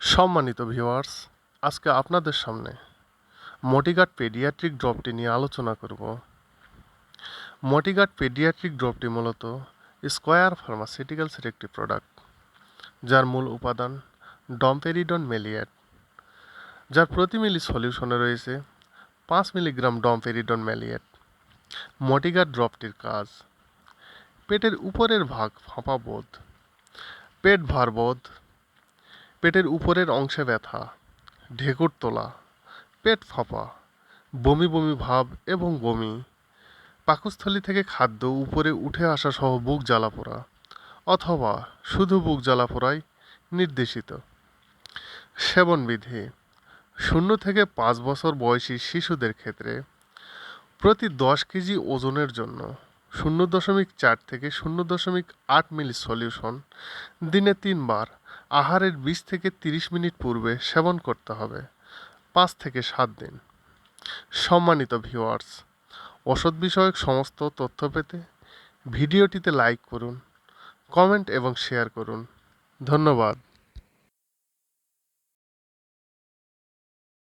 সম্মানিত ভিউয়ার্স, আজকে আপনাদের সামনে মটিগার্ড পেডিয়াট্রিক ড্রপটি নিয়ে আলোচনা করব। মটিগার্ড পেডিয়াট্রিক ড্রপটি মূলত স্কোয়ার ফার্মাসিউটিক্যালসের একটি প্রোডাক্ট, যার মূল উপাদান ডমপেরিডন মেলিয়েট, যার প্রতি মিলি সলিউশনে রয়েছে পাঁচ মিলিগ্রাম ডমপেরিডন মেলিয়েট। মটিগার্ড ড্রপটির কাজ, পেটের উপরের ভাগ ফাঁপা বোধ, পেট ভার বোধ পেটের উপরের অংশে ব্যথা, ঢেকুর তোলা, পেট ফাঁপা, বমি বমি ভাব এবং বমি। পাকস্থলী থেকে খাদ্য উপরে উঠে আসা সহ বুক জ্বালা পোড়া, অথবা শুধু বুক জ্বালা পোড়াই নির্দেশিত। সেবনবিধি, শূন্য থেকে পাঁচ বছর বয়সী শিশুদের ক্ষেত্রে প্রতি দশ কেজি ওজনের জন্য শূন্য দশমিক চার থেকে শূন্য দশমিক আট মিলি সলিউশন দিনে তিনবার, আহারের বিশ থেকে তিরিশ মিনিট পূর্বে সেবন করতে হবে, পাঁচ থেকে সাত দিন। সম্মানিত ভিউয়ার্স, ওষুধ বিষয়ক সমস্ত তথ্য পেতে ভিডিওটিতে লাইক করুন, কমেন্ট এবং শেয়ার করুন। ধন্যবাদ।